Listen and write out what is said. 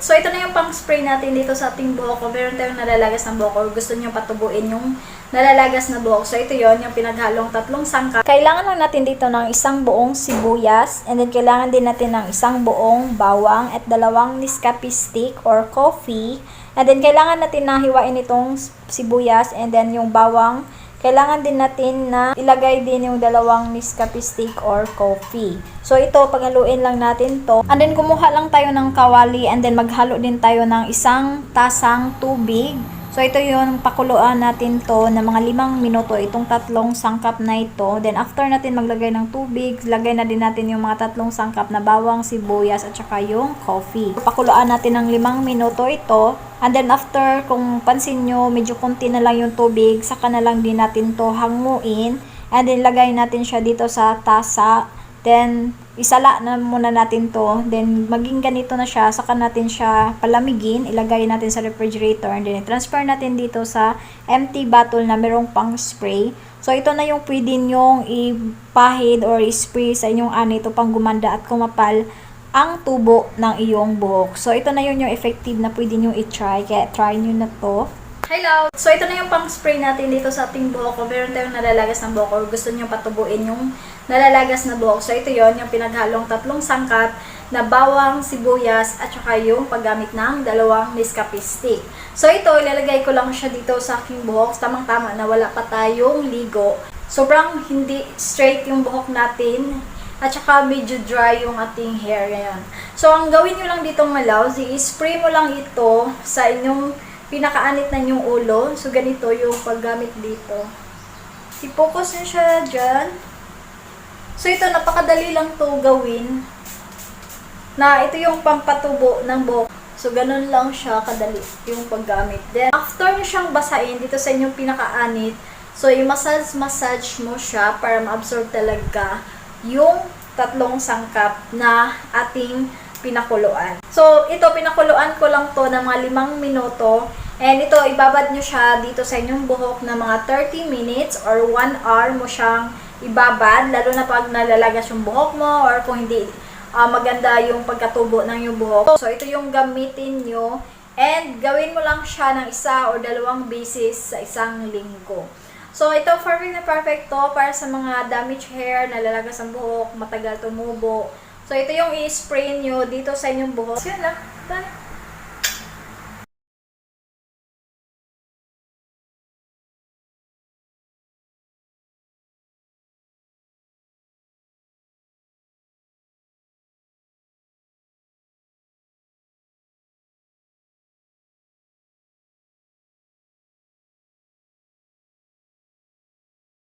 So, ito na yung pang-spray natin dito sa ating buhok. Kung meron tayong nalalagas na buhok or gusto nyo patubuin yung nalalagas na buhok. So, ito yon yung pinaghalong tatlong sangkap. Kailangan lang natin dito ng isang buong sibuyas. And then, kailangan din natin ng isang buong bawang at dalawang Nescafe stick or coffee. And then, kailangan natin na hiwain itong sibuyas and then yung bawang kailangan din natin na ilagay din yung dalawang Nescafe stick or coffee. So ito, paghaluin lang natin to. And then kumuha lang tayo ng kawali and then maghalo din tayo ng isang tasang tubig. So ito yung pakuluan natin to na mga limang minuto itong tatlong sangkap na ito. Then after natin maglagay ng tubig, lagay na din natin yung mga tatlong sangkap na bawang, sibuyas at saka yung coffee. Pakuluan natin ng limang minuto ito. And then after, kung pansin nyo, medyo konti na lang yung tubig, saka na lang din natin to hanguin. And then lagay natin siya dito sa tasa. Then, isala na muna natin to. Then, maging ganito na siya. Saka natin siya palamigin. Ilagay natin sa refrigerator. And then, transfer natin dito sa empty bottle na merong pang spray. So, ito na yung pwede nyong ipahid or spray sa inyong anito pang gumanda at kumapal ang tubo ng iyong buhok. So, ito na yun yung effective na pwede nyo i-try. Kaya, try nyo na to. Hello! So, ito na yung pang-spray natin dito sa ating buhok. Kung meron tayong nalalagas ng buhok or gusto nyo patubuin yung nalalagas na buhok. So, ito yon yung pinaghalong tatlong sangkap na bawang, sibuyas, at saka yung paggamit ng dalawang Nescafe stick. So, ito, ilalagay ko lang siya dito sa aking buhok. Tamang-tama na wala pa tayong ligo. Sobrang hindi straight yung buhok natin. At saka medyo dry yung ating hair ngayon. So, ang gawin nyo lang dito mga loves, i-spray mo lang ito sa inyong pinakaanit na yung ulo. So, ganito yung paggamit dito. I-focus nyo siya dyan. So, ito, napakadali lang to gawin. Na ito yung pampatubo ng buhok. So, ganun lang siya kadali yung paggamit. Then, after nyo siyang basain dito sa inyong pinakaanit, so, i-massage-massage mo siya para ma-absorb talaga yung tatlong sangkap na ating pinakuluan. So, ito, pinakuluan ko lang to ng mga limang minuto. And ito, ibabad nyo siya dito sa inyong buhok na mga 30 minutes or 1 hour mo siyang ibabad. Lalo na pag nalalagas yung buhok mo or kung hindi ah, maganda yung pagkatubo ng yung buhok. So, ito yung gamitin nyo. And gawin mo lang siya ng isa or dalawang beses sa isang linggo. So, ito perfect na perfect to para sa mga damaged hair, nalalagas ang buhok, matagal tumubo. So, ito yung i-spray nyo dito sa inyong buhok. So, yun lang. Done.